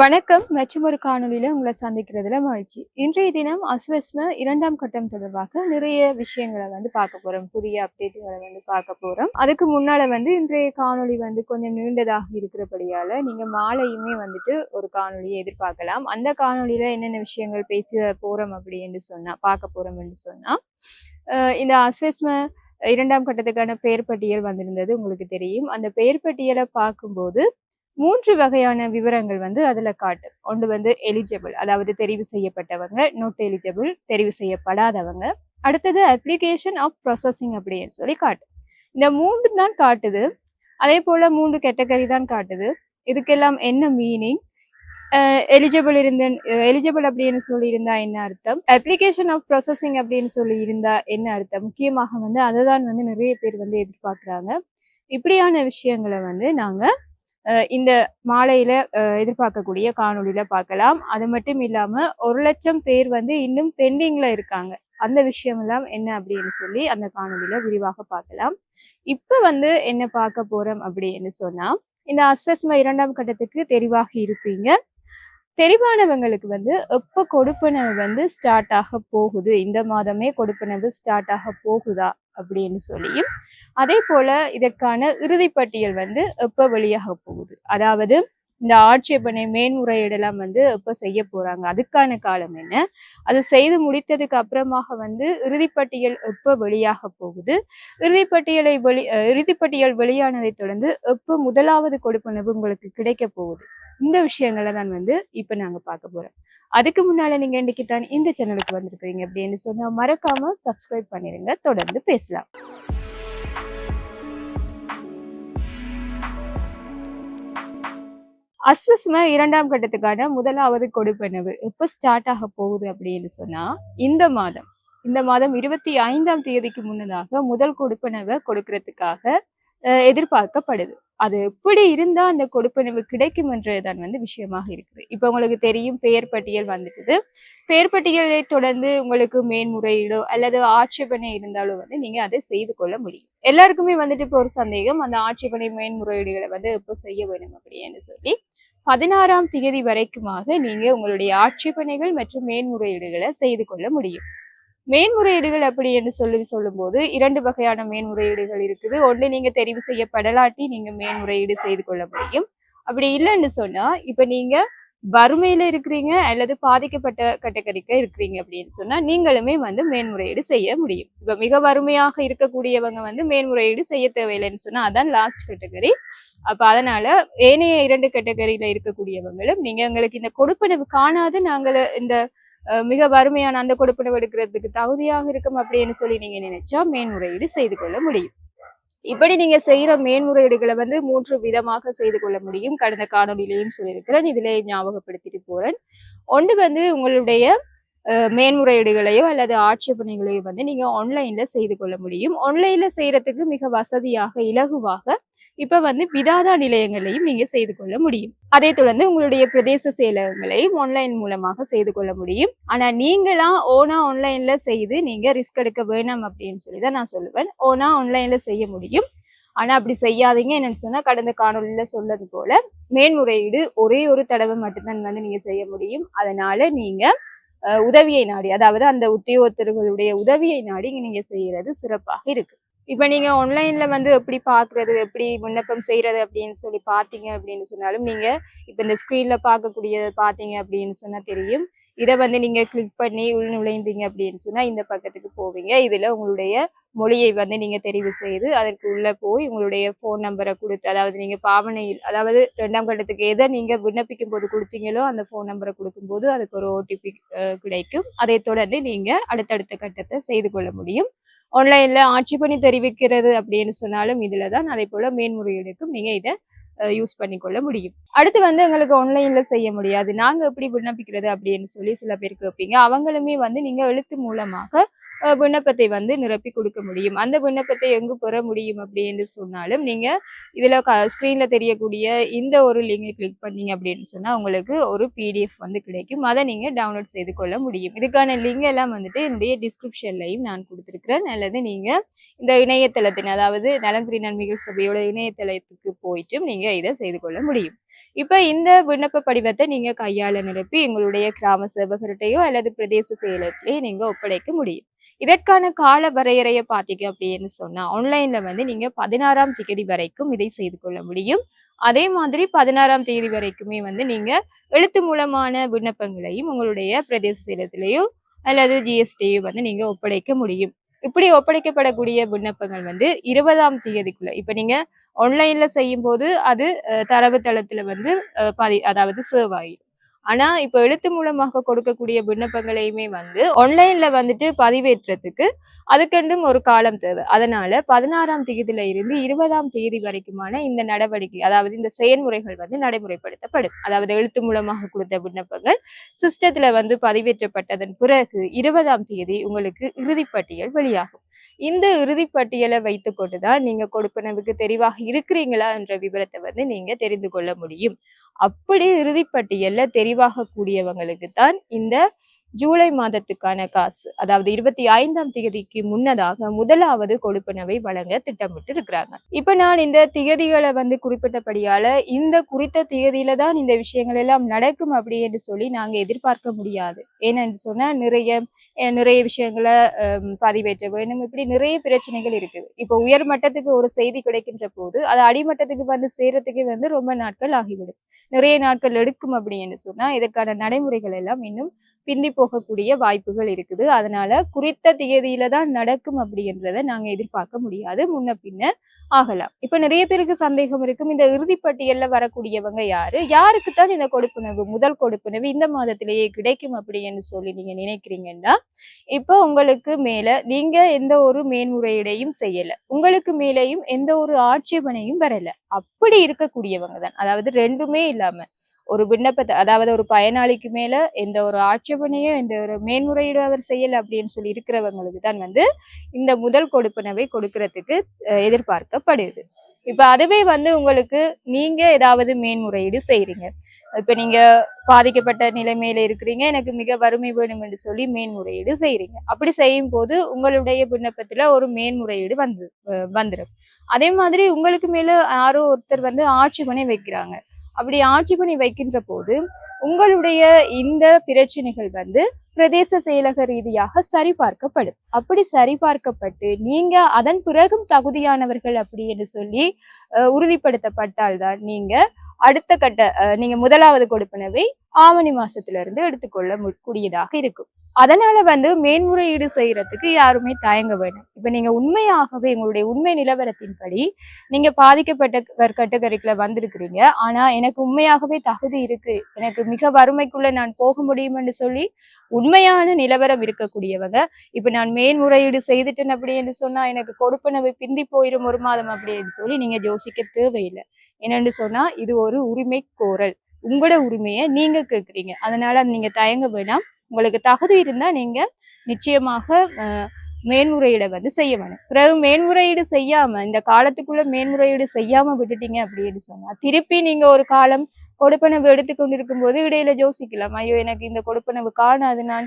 வணக்கம். மற்றும் ஒரு உங்களை சந்திக்கிறதுல மகிழ்ச்சி. இன்றைய தினம் அஸ்வஸ்ம இரண்டாம் கட்டம் தொடர்பாக நிறைய விஷயங்களை வந்து பார்க்க போறோம். புதிய அப்டேட்டுகளை வந்து பார்க்க போறோம். அதுக்கு முன்னால வந்து இன்றைய காணொளி வந்து கொஞ்சம் நீண்டதாக இருக்கிறபடியால நீங்க மாலையுமே வந்துட்டு ஒரு காணொலியை எதிர்பார்க்கலாம். அந்த காணொலியில என்னென்ன விஷயங்கள் பேச போறோம் அப்படின்னு சொன்னா பார்க்க போறோம் என்று சொன்னா இந்த அஸ்வஸ்ம இரண்டாம் கட்டத்துக்கான பெயர் பட்டியல் வந்திருந்தது உங்களுக்கு தெரியும். அந்த பெயர் பட்டியலை பார்க்கும்போது மூன்று வகையான விவரங்கள் வந்து அதுல காட்டும். ஒன்று வந்து எலிஜிபிள் அதாவது தெரிவு செய்யப்பட்டவங்க நோட் எலிஜிபிள் தெரிவு செய்யப்படாதவங்க. அடுத்தது அப்ளிகேஷன் ஆஃப் ப்ராசஸிங் அப்படின்னு சொல்லி காட்டும். இந்த மூன்று தான் காட்டுது. அதே போல மூன்று கேட்டகரி தான் காட்டுது. இதுக்கெல்லாம் என்ன மீனிங் எலிஜிபிள் இருந்த எலிஜிபிள் அப்படின்னு சொல்லி இருந்தா என்ன அர்த்தம்? அப்ளிகேஷன் ஆஃப் ப்ராசஸிங் அப்படின்னு சொல்லி இருந்தா என்ன அர்த்தம்? முக்கியமாக வந்து அதை தான் வந்து நிறைய பேர் வந்து எதிர்பார்க்குறாங்க. இப்படியான விஷயங்களை வந்து நாங்கள் இந்த மாலையில எதிர்பார்க்கக்கூடிய காணொளியில பார்க்கலாம். அது மட்டும் இல்லாம ஒரு லட்சம் பேர் வந்து இன்னும் பெண்டிங்ல இருக்காங்க. அந்த விஷயம் எல்லாம் என்ன அப்படின்னு சொல்லி அந்த காணொலியில விரிவாக பார்க்கலாம். இப்ப வந்து என்ன பார்க்க போறோம் அப்படின்னு சொன்னா இந்த அஸ்வஸ்ம இரண்டாம் கட்டத்துக்கு தெரிவாக இருப்பீங்க. தெரிவானவங்களுக்கு வந்து எப்ப கொடுப்பனவு வந்து ஸ்டார்ட் ஆக போகுது? இந்த மாதமே கொடுப்பனவு ஸ்டார்ட் ஆக போகுதா? அப்படின்னு சொல்லியும் அதே போல இதற்கான இறுதிப்பட்டியல் வந்து எப்போ வெளியாக போகுது? அதாவது இந்த ஆட்சேபனை மேன்முறையீடெல்லாம் வந்து எப்போ செய்ய போறாங்க? அதுக்கான காலம் என்ன? அது செய்து முடித்ததுக்கு அப்புறமாக வந்து இறுதிப்பட்டியல் எப்போ வெளியாக போகுது? இறுதிப்பட்டியலை வெளி இறுதிப்பட்டியல் வெளியானதை தொடர்ந்து எப்போ முதலாவது கொடுப்பனவு உங்களுக்கு கிடைக்க போகுது? இந்த விஷயங்களை தான் வந்து இப்போ நாங்கள் பார்க்க போறோம். அதுக்கு முன்னால நீங்க இன்னைக்கு தான் இந்த சேனலுக்கு வந்திருக்கிறீங்க அப்படின்னு சொன்னா மறக்காம சப்ஸ்கிரைப் பண்ணிருங்க. தொடர்ந்து பேசலாம். அஸ்வஸ்ம இரண்டாம் கட்டத்துக்கான முதலாவது கொடுப்பனவு எப்போ ஸ்டார்ட் ஆக போகுது அப்படின்னு சொன்னா இந்த மாதம். இந்த மாதம் இருபத்தி ஐந்தாம் தேதிக்கு முன்னதாக முதல் கொடுப்பனவை கொடுக்கறதுக்காக எதிர்பார்க்கப்படுது. அது எப்படி இருந்தா அந்த கொடுப்பனவு கிடைக்கும் என்றதுதான் வந்து விஷயமாக இருக்குது. இப்போ உங்களுக்கு தெரியும் பெயர் பட்டியல் வந்துட்டுது. பெயர் பட்டியலை தொடர்ந்து உங்களுக்கு மேன்முறையீடோ அல்லது ஆட்சேபனை இருந்தாலும் வந்து நீங்க அதை செய்து கொள்ள முடியும். எல்லாருக்குமே வந்துட்டு இப்போ ஒரு சந்தேகம் அந்த ஆட்சேபனை மேன்முறையீடுகளை வந்து எப்போ செய்ய வேணும் அப்படின்னு சொல்லி பதினாறாம் தேதி வரைக்குமாக நீங்க உங்களுடைய ஆட்சேபனைகள் மற்றும் மேன்முறையீடுகளை செய்து கொள்ள முடியும். மேன்முறையீடுகள் அப்படி என்று சொல்லி சொல்லும்போது இரண்டு வகையான மேன்முறையீடுகள் இருக்குது. ஒன்று நீங்க தெரிவு செய்யப்படலாட்டி நீங்க மேன்முறையீடு செய்து கொள்ள முடியும். அப்படி இல்லைன்னு சொன்னா இப்ப நீங்க வறுமையில இருக்கிறீங்க அல்லது பாதிக்கப்பட்ட கேட்டகரிக்கு இருக்கிறீங்க அப்படின்னு சொன்னா நீங்களுமே வந்து மேன்முறையீடு செய்ய முடியும். இப்ப மிக வறுமையாக இருக்கக்கூடியவங்க வந்து மேன்முறையீடு செய்ய தேவையில்லைன்னு சொன்னா அதான் லாஸ்ட் கேட்டகரி அப்ப அதனால ஏனைய இரண்டு கேட்டகரியில இருக்கக்கூடியவங்களும் நீங்க எங்களுக்கு இந்த கொடுப்பனவு காணாது நாங்கள் இந்த மிக வறுமையான அந்த கொடுப்பனவு எடுக்கிறதுக்கு தகுதியாக இருக்கும் அப்படின்னு சொல்லி நீங்க நினைச்சா மேன்முறையீடு செய்து கொள்ள முடியும். இப்படி நீங்க செய்யற மேன்முறையீடுகளை வந்து மூன்று விதமாக செய்து கொள்ள முடியும். கடந்த காணொலியிலையும் சொல்லியிருக்கிறேன். இதிலே ஞாபகப்படுத்திட்டு போறேன். ஒன்று வந்து உங்களுடைய மேன்முறையீடுகளையோ அல்லது ஆட்சேபனைகளையோ வந்து நீங்க ஆன்லைன்ல செய்து கொள்ள முடியும். ஆன்லைன்ல செய்யறதுக்கு மிக வசதியாக இலகுவாக இப்ப வந்து விதாதா நிலையங்களையும் நீங்க செய்து கொள்ள முடியும். அதை தொடர்ந்து உங்களுடைய பிரதேச செயலகங்களையும் ஆன்லைன் மூலமாக செய்து கொள்ள முடியும். ஆனா நீங்களா ஓனா ஆன்லைன்ல செய்து நீங்க ரிஸ்க் எடுக்க வேணாம் அப்படின்னு சொல்லி தான் நான் சொல்லுவேன். ஓனா ஆன்லைன்ல செய்ய முடியும். ஆனா அப்படி செய்யாதீங்க. என்னன்னு சொன்னா கடந்த காணொலியில சொன்னது போல மேன்முறையீடு ஒரே ஒரு தடவை மட்டும்தான் வந்து நீங்க செய்ய முடியும். அதனால நீங்க உதவியை நாடி அதாவது அந்த உத்தியோகத்தர்களுடைய உதவியை நாடி நீங்க செய்யறது சிறப்பாக இருக்கு. இப்போ நீங்கள் ஆன்லைனில் வந்து எப்படி பார்க்குறது எப்படி விண்ணப்பம் செய்கிறது அப்படின்னு சொல்லி பார்த்தீங்க அப்படின்னு சொன்னாலும் நீங்கள் இப்போ இந்த ஸ்க்ரீனில் பார்க்கக்கூடியதை பார்த்தீங்க அப்படின்னு சொன்னால் தெரியும். இதை வந்து நீங்கள் கிளிக் பண்ணி உள் நுழைந்தீங்க அப்படின்னு சொன்னால் இந்த பக்கத்துக்கு போவீங்க. இதில் உங்களுடைய மொழியை வந்து நீங்கள் தெரிவு செய்து அதற்கு உள்ளே போய் உங்களுடைய ஃபோன் நம்பரை கொடுத்து அதாவது நீங்கள் பாவனையில் அதாவது ரெண்டாம் கட்டத்துக்கு எதை நீங்கள் விண்ணப்பிக்கும் போது கொடுத்தீங்களோ அந்த ஃபோன் நம்பரை கொடுக்கும்போது அதுக்கு ஒரு ஓடிபி கிடைக்கும். அதை தொடர்ந்து நீங்கள் அடுத்தடுத்த கட்டத்தை செய்து கொள்ள முடியும். ஆன்லைனில் ஆட்சி பண்ணி தெரிவிக்கிறது அப்படின்னு சொன்னாலும் இதில் தான் அதே போல் மேன்முறையீடுக்கும் நீங்கள் இதை யூஸ் பண்ணிக்கொள்ள முடியும். அடுத்து வந்து எங்களுக்கு ஆன்லைனில் செய்ய முடியாது. நாங்கள் எப்படி விண்ணப்பிக்கிறது அப்படின்னு சொல்லி சில பேர் கேட்பீங்க அவங்களுமே வந்து நீங்கள் எழுத்து மூலமாக விண்ணப்பத்தை வந்து நிரப்பி கொடுக்க முடியும். அந்த விண்ணப்பத்தை எங்கு பெற முடியும் அப்படின்னு சொன்னாலும் நீங்க இதுல ஸ்கிரீன்ல தெரியக்கூடிய இந்த ஒரு லிங்கை கிளிக் பண்ணீங்க அப்படின்னு சொன்னா உங்களுக்கு ஒரு பிடிஎஃப் வந்து கிடைக்கும். அதை நீங்க டவுன்லோட் செய்து கொள்ள முடியும். இதுக்கான லிங்க் எல்லாம் வந்துட்டு என்னுடைய டிஸ்கிரிப்ஷன்லையும் நான் கொடுத்துருக்கிறேன். அல்லது நீங்க இந்த இணையதளத்தின் அதாவது நலன்புரி நன்மைகள் சபையோட இணையதளத்துக்கு போயிட்டும் நீங்க இதை செய்து கொள்ள முடியும். இப்போ இந்த விண்ணப்ப படிவத்தை நீங்கள் கையால் நிரப்பி எங்களுடைய கிராம சேவகர்கிட்டையோ அல்லது பிரதேச செயலகத்திலேயோ நீங்கள் ஒப்படைக்க முடியும். இதற்கான கால வரையறையை பார்த்தீங்க அப்படின்னு சொன்னால் ஆன்லைனில் வந்து நீங்கள் பதினாறாம் தேதி வரைக்கும் இதை செய்து கொள்ள முடியும். அதே மாதிரி பதினாறாம் தேதி வரைக்குமே வந்து நீங்கள் எழுத்து மூலமான விண்ணப்பங்களையும் உங்களுடைய பிரதேச செயலகத்திலேயோ அல்லது ஜிஎஸ்டியோ வந்து நீங்கள் ஒப்படைக்க முடியும். இப்படி ஒப்படைக்கப்படக்கூடிய விண்ணப்பங்கள் வந்து இருபதாம் தேதிக்குள்ள. இப்ப நீங்க ஆன்லைன்ல செய்யும் போது அது தரவுத்தளத்துல வந்து பாதி அதாவது சேவ் ஆகிடும். ஆனா இப்ப எழுத்து மூலமாக கொடுக்கக்கூடிய விண்ணப்பங்களையுமே வந்து ஆன்லைன்ல வந்துட்டு பதிவேற்றத்துக்கு அதுக்கெண்டும் ஒரு காலம் தேவை. அதனால பதினாறாம் தேதியில இருந்து இருபதாம் தேதி வரைக்குமான இந்த நடவடிக்கை அதாவது இந்த செயல்முறைகள் வந்து நடைமுறைப்படுத்தப்படும். அதாவது எழுத்து மூலமாக கொடுத்த விண்ணப்பங்கள் சிஸ்டத்துல வந்து பதிவேற்றப்பட்டதன் பிறகு இருபதாம் தேதி உங்களுக்கு இறுதிப்பட்டியல் வெளியாகும். இந்த இறுதிப்பட்டியலை வைத்துக்கொண்டு தான் நீங்க கொடுப்பனவுக்கு தெரிவாக இருக்கிறீங்களா என்ற விவரத்தை வந்து நீங்க தெரிந்து கொள்ள முடியும். அப்படி இறுதிப்பட்டியல்ல தெரிவாக கூடியவங்களுக்கு தான் இந்த ஜூலை மாதத்துக்கான காசு அதாவது இருபத்தி ஐந்தாம் தேதிக்கு முன்னதாக முதலாவது கொடுப்பனவை வழங்க திட்டமிட்டு இருக்கிறாங்க இப்ப நான் இந்த திகதிகளை வந்து குறிப்பிட்டபடியால இந்த குறித்த திகதியில தான் இந்த விஷயங்கள் எல்லாம் நடக்கும் அப்படி என்று சொல்லி நாங்க எதிர்பார்க்க முடியாது. ஏன்னு சொன்னா நிறைய அஹ், நிறைய விஷயங்களை பதிவேற்ற வேண்டும். இப்படி நிறைய பிரச்சனைகள் இருக்குது. இப்போ உயர் மட்டத்துக்கு ஒரு செய்தி கிடைக்கின்ற போது அது அடிமட்டத்துக்கு வந்து சேரத்துக்கு வந்து ரொம்ப நாட்கள் ஆகிவிடும். நிறைய நாட்கள் எடுக்கும் அப்படின்னு சொன்னா இதற்கான நடைமுறைகள் எல்லாம் இன்னும் பிந்தி போகக்கூடிய வாய்ப்புகள் இருக்குது. அதனால குறித்த தேதியில தான் நடக்கும் அப்படின்றத நாங்க எதிர்பார்க்க முடியாது. முன்ன பின்ன ஆகலாம். இப்ப நிறைய பேருக்கு சந்தேகம் இருக்கும். இந்த இறுதிப்பட்டியல்ல வரக்கூடியவங்க யாரு? யாருக்குத்தான் இந்த கொடுப்புணவு முதல் கொடுப்புணவு இந்த மாதத்திலேயே கிடைக்கும் அப்படின்னு சொல்லி நீங்க நினைக்கிறீங்கன்னா இப்போ உங்களுக்கு மேல நீங்க எந்த ஒரு மேன்முறையீடையும் செய்யல. உங்களுக்கு மேலேயும் எந்த ஒரு ஆட்சேபனையும் வரல. அப்படி இருக்கக்கூடியவங்க தான். அதாவது ரெண்டுமே இல்லாம ஒரு விண்ணப்பத்தை அதாவது ஒரு பயனாளிக்கு மேல எந்த ஒரு ஆட்சேபனையும் எந்த ஒரு மேன்முறையீடு அவர் செய்யல அப்படின்னு சொல்லி இருக்கிறவங்களுக்கு தான் வந்து இந்த முதல் கொடுப்பனவை கொடுக்கறதுக்கு எதிர்பார்க்கப்படுது. இப்ப அதுவே வந்து உங்களுக்கு நீங்க ஏதாவது மேன்முறையீடு செய்யறீங்க இப்ப நீங்க பாதிக்கப்பட்ட நிலைமையில இருக்கிறீங்க எனக்கு மிக வறுமை வேணும் என்று சொல்லி மேன்முறையீடு செய்யறீங்க அப்படி செய்யும் போது உங்களுடைய விண்ணப்பத்துல ஒரு மேன்முறையீடு வந்து வந்துடும் அதே மாதிரி உங்களுக்கு மேல யாரோ ஒருத்தர் வந்து ஆட்சேபனை வைக்கிறாங்க. அப்படி ஆட்சேபனை வைக்கின்ற போது உங்களுடைய இந்த பிரச்சனைகள் வந்து பிரதேச செயலக ரீதியாக சரிபார்க்கப்படும். அப்படி சரிபார்க்கப்பட்டு நீங்க அதன் பிறகும் தகுதியானவர்கள் அப்படி என்று சொல்லி உறுதிப்படுத்தப்பட்டால்தான் நீங்க அடுத்த கட்ட நீங்க முதலாவது கொடுப்பனவை ஆவணி மாசத்துல இருந்து எடுத்துக்கொள்ள கூடியதாக இருக்கும். அதனால வந்து மேன்முறையீடு செய்யறதுக்கு யாருமே தயங்க வேண்டாம் இப்ப நீங்க உண்மையாகவே உங்களுடைய உண்மை நிலவரத்தின்படி நீங்க பாதிக்கப்பட்ட கேட்டகரிக்குள்ள வந்திருக்கிறீங்க. ஆனா எனக்கு உண்மையாகவே தகுதி இருக்கு. எனக்கு மிக வறுமைக்குள்ள நான் போக முடியும்னு சொல்லி உண்மையான நிலவரம் இருக்கக்கூடியவங்க இப்ப நான் மேன்முறையீடு செய்துட்டேன் அப்படின்னு சொன்னா எனக்கு கொடுப்பனவை பிந்தி போயிடும் ஒரு மாதம் அப்படின்னு சொல்லி நீங்க யோசிக்க தேவையில்லை. என்னன்னு சொன்னா இது ஒரு உரிமை கோரல் உங்களோட உரிமையை நீங்க கேட்குறீங்க அதனால நீங்க தயங்க வேணாம். உங்களுக்கு தகுதி இருந்தா நீங்க நிச்சயமாக மேன்முறையீடை வந்து செய்ய வேணும். பிறகு மேன்முறையீடு செய்யாம இந்த காலத்துக்குள்ள மேன்முறையீடு செய்யாம விட்டுட்டீங்க அப்படின்னு சொன்னா திருப்பி நீங்க ஒரு காலம் கொடுப்பனவு எடுத்துக்கொண்டிருக்கும் இருக்கும்போது இடையில யோசிக்கலாம். ஐயோ எனக்கு இந்த கொடுப்பனவு காணாது. நான்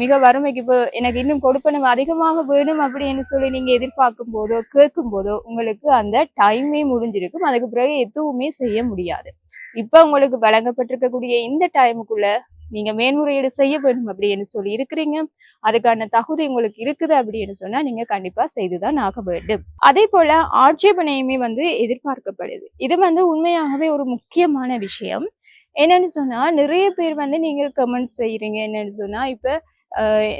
மிக வறுமைக்கு இப்போ எனக்கு இன்னும் கொடுப்பனவு அதிகமாக வேணும் அப்படின்னு சொல்லி நீங்க எதிர்பார்க்கும் போதோ கேட்கும் போதோ உங்களுக்கு அந்த டைமே முடிஞ்சிருக்கும். அதுக்கு பிறகு எதுவுமே செய்ய முடியாது. இப்ப உங்களுக்கு வழங்கப்பட்டிருக்கக்கூடிய இந்த டைமுக்குள்ள நீங்க மேன்முறையீடு செய்ய வேண்டும் அப்படின்னு சொல்லி இருக்கிறீங்க. அதுக்கான தகுதி உங்களுக்கு இருக்குது அப்படின்னு சொன்னா நீங்க கண்டிப்பா செய்துதான் ஆக வேண்டும். அதே போல ஆட்சேபனையுமே வந்து எதிர்பார்க்கப்படுது. இது வந்து உண்மையாகவே ஒரு முக்கியமான விஷயம். என்னன்னு சொன்னா நிறைய பேர் வந்து நீங்க கமெண்ட் செய்யறீங்க என்னன்னு சொன்னா இப்ப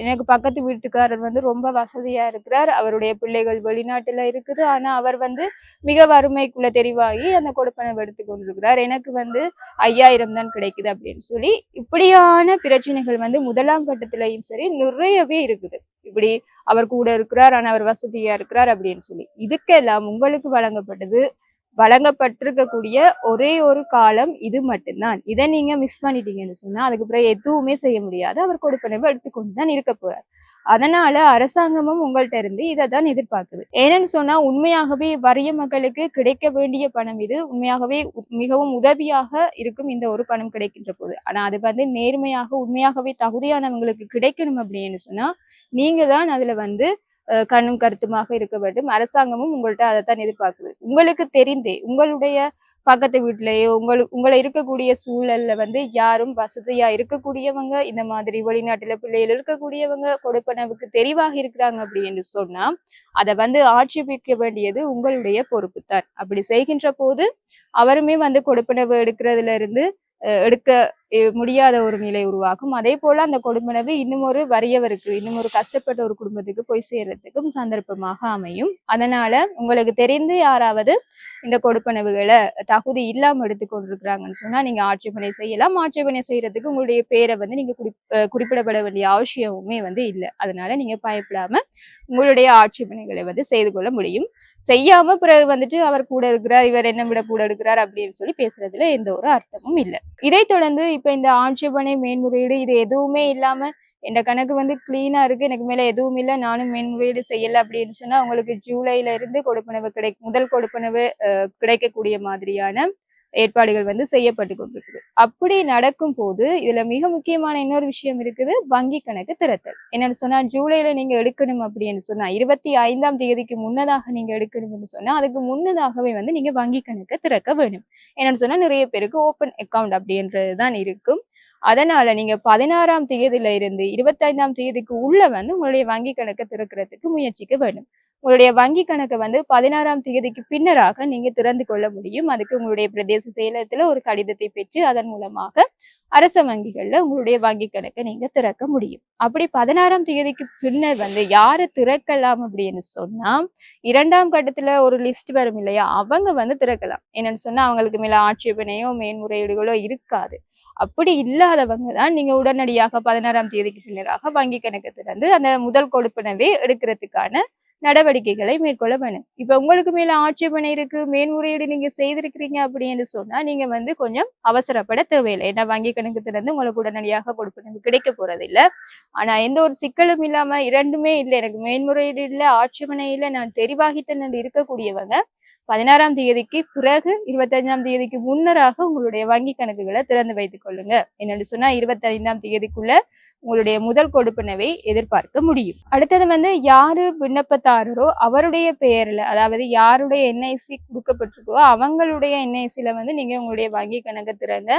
எனக்கு பக்கத்து வீட்டுக்காரர் வந்து ரொம்ப வசதியா இருக்கிறார். அவருடைய பிள்ளைகள் வெளிநாட்டுல இருக்குது. ஆனா அவர் வந்து மிக வறுமைக்குள்ள தெரிவாகி அந்த கொடுப்பனவை எடுத்து கொண்டிருக்கிறார். எனக்கு வந்து ஐயாயிரம் தான் கிடைக்குது அப்படின்னு சொல்லி இப்படியான பிரச்சனைகள் வந்து முதலாம் கட்டத்திலையும் சரி நிறையவே இருக்குது. இப்படி அவர் கூட இருக்கிறார் ஆனா அவர் வசதியா இருக்கிறார் அப்படின்னு சொல்லி. இதுக்கெல்லாம் உங்களுக்கு வழங்கப்பட்டது வழங்கப்பட்டிருக்கக்கூடிய ஒரே ஒரு காலம் இது மட்டும்தான். இதை நீங்க மிஸ் பண்ணிட்டீங்கன்னு சொன்னா அதுக்கு பிறகு எதுவுமே செய்ய முடியாது. அவர் கொடுப்பனவை எடுத்துக்கொண்டு தான் இருக்க போறார். அதனால அரசாங்கமும் உங்கள்ட்ட இருந்து இதை தான் எதிர்பார்க்குது. ஏன்னு சொன்னா உண்மையாகவே வறிய மக்களுக்கு கிடைக்க வேண்டிய பணம் இது. உண்மையாகவே மிகவும் உதவியாக இருக்கும் இந்த ஒரு பணம் கிடைக்கின்ற போது. ஆனா அது வந்து நேர்மையாக உண்மையாகவே தகுதியானவங்களுக்கு கிடைக்கணும் அப்படின்னு சொன்னா நீங்க தான் அதுல வந்து கண்ணும் கருத்துமாக இருக்க வேண்டும். அரசாங்கமும் உங்கள்ட்ட அதைத்தான் எதிர்பார்க்குது. உங்களுக்கு தெரிந்தே உங்களுடைய பக்கத்து வீட்டிலேயோ உங்கள் உங்களை இருக்கக்கூடிய சூழல்ல வந்து யாரும் வசதியா இருக்கக்கூடியவங்க இந்த மாதிரி வெளிநாட்டுல பிள்ளைகள் இருக்கக்கூடியவங்க கொடுப்பனவுக்கு தெரிவாக இருக்கிறாங்க அப்படி என்று சொன்னா அதை வந்து ஆட்சேபிக்க வேண்டியது உங்களுடைய பொறுப்பு தான். அப்படி செய்கின்ற போது அவருமே வந்து கொடுப்பனவு எடுக்கிறதுல இருந்து எடுக்க முடியாத ஒரு நிலை உருவாகும். அதே போல அந்த கொடுப்பனவு இன்னும் ஒரு வறியவருக்கு இன்னும் ஒரு கஷ்டப்பட்ட ஒரு குடும்பத்துக்கு போய் சேர்றதுக்கும் சந்தர்ப்பமாக அமையும். அதனால உங்களுக்கு தெரிந்து யாராவது இந்த கொடுப்பனவுகளை தகுதி இல்லாம எடுத்துக்கொண்டிருக்கிறாங்கன்னு சொன்னா நீங்க ஆட்சேபனை செய்யலாம். ஆட்சேபனை செய்யறதுக்கு உங்களுடைய பேரை வந்து நீங்க குறி குறிப்பிடப்பட வேண்டிய அவசியமுமே வந்து இல்லை. அதனால நீங்க பயப்படாம உங்களுடைய ஆட்சேபனைகளை வந்து செய்து கொள்ள முடியும். செய்யாம பிறகு வந்துட்டு அவர் கூட இருக்கிறார் இவர் என்ன விட கூட இருக்கிறார் அப்படின்னு சொல்லி பேசுறதுல எந்த ஒரு அர்த்தமும் இல்லை. இதை தொடர்ந்து இப்ப இந்த ஆட்சேபனை மேன்முறையீடு இது எதுவுமே இல்லாம இந்த கணக்கு வந்து கிளீனா இருக்கு. எனக்கு மேல எதுவும் இல்லை. நானும் மேன்முறையீடு செய்யல அப்படின்னு சொன்னா உங்களுக்கு ஜூலைல இருந்து கொடுப்பனவு கிடை முதல் கொடுப்பனவு கிடைக்கக்கூடிய மாதிரியான ஏற்பாடுகள் வந்து செய்யப்பட்டு கொண்டிருக்குது. அப்படி நடக்கும் போது இதுல மிக முக்கியமான இன்னொரு விஷயம் இருக்குது வங்கி கணக்கு திறத்தல். என்னன்னு சொன்னா ஜூலைல நீங்க எடுக்கணும் அப்படின்னு சொன்னா இருபத்தி ஐந்தாம் தேதிக்கு முன்னதாக நீங்க எடுக்கணும்னு சொன்னா அதுக்கு முன்னதாகவே வந்து நீங்க வங்கி கணக்கை திறக்க வேணும். என்னன்னு சொன்னா நிறைய பேருக்கு ஓப்பன் அக்கவுண்ட் அப்படின்றது தான் இருக்கும். அதனால நீங்க பதினாறாம் தேதியில இருந்து இருபத்தைந்தாம் தேதிக்கு உள்ள வந்து உங்களுடைய வங்கி கணக்கை திறக்கிறதுக்கு முயற்சிக்க வேண்டும் உங்களுடைய வங்கி கணக்கை வந்து பதினாறாம் தேதிக்கு பின்னராக நீங்க திறந்து கொள்ள முடியும். அதுக்கு உங்களுடைய பிரதேச செயலகத்துல ஒரு கடிதத்தை பெற்று அதன் மூலமாக அரச வங்கிகள்ல உங்களுடைய வங்கி கணக்கை நீங்க திறக்க முடியும். அப்படி பதினாறாம் தேதிக்கு பின்னர் வந்து யாரை திறக்கலாம் அப்படின்னு சொன்னா இரண்டாம் கட்டத்துல ஒரு லிஸ்ட் வரும் இல்லையா? அவங்க வந்து திறக்கலாம். என்னன்னு சொன்னா அவங்களுக்கு மேல ஆட்சேபனையோ மேன்முறையீடுகளோ இருக்காது. அப்படி இல்லாதவங்க தான் நீங்க உடனடியாக பதினாறாம் தேதிக்கு பின்னராக வங்கி கணக்கு திறந்து அந்த முதல் கொடுப்பினவே எடுக்கிறதுக்கான நடவடிக்கைகளை மேற்கொள்ள வேணும் இப்ப உங்களுக்கு மேல ஆட்சேபனை இருக்கு மேன்முறையீடு நீங்க செய்திருக்கிறீங்க அப்படின்னு சொன்னா நீங்க வந்து கொஞ்சம் அவசரப்பட தேவையில்லை. ஏன்னா வங்கி கணக்கு திறந்து உங்களுக்கு உடனடியாக கொடுப்பது கிடைக்க போறது இல்ல ஆனா எந்த ஒரு சிக்கலும் இல்லாம இரண்டுமே இல்லை. எனக்கு மேன்முறையீடு இல்ல ஆட்சேபனை இல்லை நான் தெரிவாகிட்டேன் இருக்கக்கூடியவங்க பதினாறாம் தேதிக்கு பிறகு இருபத்தஞ்சாம் தேதிக்கு முன்னராக உங்களுடைய வங்கி கணக்குகளை திறந்து வைத்துக் கொள்ளுங்க. என்னன்னு சொன்னா இருபத்தைந்தாம் தேதிக்குள்ள உங்களுடைய முதல் கொடுப்பனவை எதிர்பார்க்க முடியும். அடுத்தது வந்து யாரு விண்ணப்பதாரரோ அவருடைய பெயர்ல அதாவது யாருடைய என்ஐசி கொடுக்கப்பட்டிருக்கோ அவங்களுடைய என்ஐசில வந்து நீங்க உங்களுடைய வங்கி கணக்கை திறங்க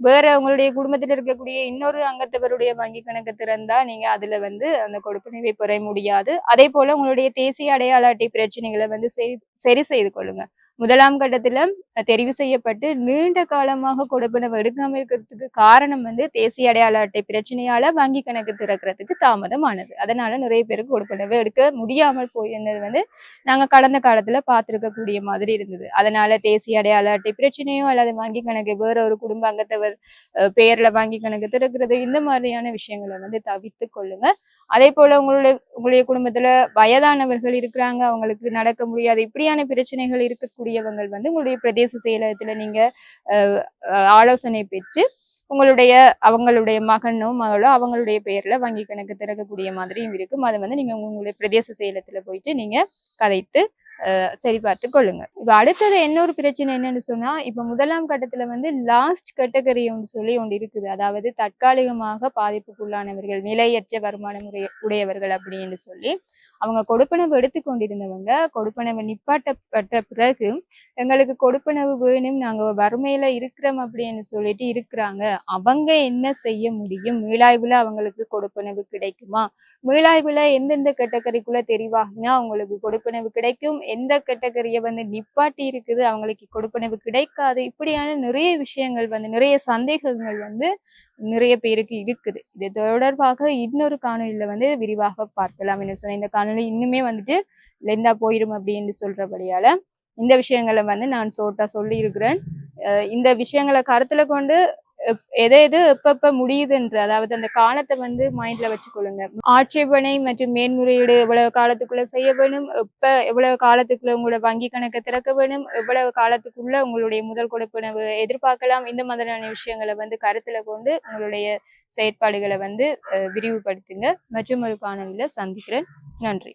வேற உங்களுடைய குடும்பத்தில் இருக்கக்கூடிய இன்னொரு அங்கத்தவருடைய வங்கி கணக்கு திறந்தா நீங்க அதுல வந்து அந்த கொடுப்பனவை பெற முடியாது. அதே போல உங்களுடைய தேசிய அடையாள அட்டை பிரச்சனைகளை வந்து சரி சரி செய்து கொள்ளுங்க. முதலாம் கட்டத்துல தெரிவு செய்யப்பட்டு நீண்ட காலமாக கொடுப்பனவு எடுக்காம இருக்கிறதுக்கு காரணம் வந்து தேசிய அடையாள அட்டை பிரச்சனையால வங்கி கணக்கு திறக்கிறதுக்கு தாமதமானது. அதனால நிறைய பேருக்கு கொடுப்பனவு எடுக்க முடியாமல் போயிருந்தது வந்து நாங்க கடந்த காலத்துல பார்த்திருக்கக்கூடிய மாதிரி இருந்தது. அதனால தேசிய அடையாள அட்டை பிரச்சனையோ அல்லது வங்கி கணக்கு வேற ஒரு குடும்ப அங்கத்தவர் அஹ், பெயர்ல வங்கி கணக்கு திறக்கிறது இந்த மாதிரியான விஷயங்களை வந்து தவித்து கொள்ளுங்க. அதே போல உங்களுடைய உங்களுடைய குடும்பத்துல வயதானவர்கள் இருக்கிறாங்க அவங்களுக்கு நடக்க முடியாது இப்படியான பிரச்சனைகள் இருக்கக்கூடியவங்க வந்து உங்களுடைய பிரதேச செயலகத்துல நீங்க அஹ், ஆலோசனை பெற்று உங்களுடைய அவங்களுடைய மகனோ மகளோ அவங்களுடைய பெயர்ல வங்கி கணக்கு திறக்கக்கூடிய மாதிரியும் இருக்கும். அதை வந்து நீங்க உங்களுடைய பிரதேச செயலத்துல போயிட்டு நீங்க கதைத்து சரி பார்த்து கொள்ளுங்க. இப்ப அடுத்தது என்ன ஒரு பிரச்சனை என்னன்னு சொன்னா இப்ப முதலாம் கட்டத்துல வந்து லாஸ்ட் கேட்டகரி ஒன்று சொல்லி ஒன்று இருக்குது. அதாவது தற்காலிகமாக பாதிப்புக்குள்ளானவர்கள் நிலையற்ற வருமான முறை உடையவர்கள் அப்படின்னு சொல்லி. அவங்க கொடுப்பனவு எடுத்துக்கொண்டிருந்தவங்க கொடுப்பனவு நிப்பாட்டப்பட்ட பிறகு எங்களுக்கு கொடுப்பனவு வேணும் நாங்க வறுமையில இருக்கிறோம் அப்படின்னு சொல்லிட்டு இருக்கிறாங்க. அவங்க என்ன செய்ய முடியும்? மீளாய்வுல அவங்களுக்கு கொடுப்பனவு கிடைக்குமா? மீளாய்வுல எந்தெந்த கேட்டகரிக்குள்ள தெரிவாகினா அவங்களுக்கு கொடுப்பனவு கிடைக்கும் எந்த கேட்டகரியை வந்து நிப்பாட்டி இருக்குது அவங்களுக்கு கொடுப்பனவு கிடைக்காது. இப்படியான நிறைய விஷயங்கள் வந்து நிறைய சந்தேகங்கள் வந்து நிறைய பேருக்கு இருக்குது. இது தொடர்பாக இன்னொரு காணொலியில வந்து விரிவாக பார்க்கலாம் என்ன இந்த காணொலி இன்னுமே வந்துட்டு லெந்தா போயிடும் அப்படின்னு சொல்றபடியால இந்த விஷயங்களை வந்து நான் சோட்டா சொல்லி இருக்கிறேன் இந்த விஷயங்களை கருத்துல கொண்டு எதை எது எப்பப்ப முடியுதுன்ற அதாவது அந்த காலத்தை வந்து மைண்ட்ல வச்சுக்கொள்ளுங்க. ஆட்சேபனை மற்றும் மேன்முறையீடு எவ்வளவு காலத்துக்குள்ள செய்ய வேணும் எப்ப எவ்வளவு காலத்துக்குள்ள உங்களோட வங்கி கணக்கை திறக்க வேணும் எவ்வளவு காலத்துக்குள்ள உங்களுடைய முதல் கொடுப்பனவு எதிர்பார்க்கலாம் இந்த மாதிரியான விஷயங்களை வந்து கருத்துல கொண்டு உங்களுடைய செயற்பாடுகளை வந்து விரிவுபடுத்துங்க. மற்றும் ஒரு காணொலியில சந்திக்கிறேன். நன்றி.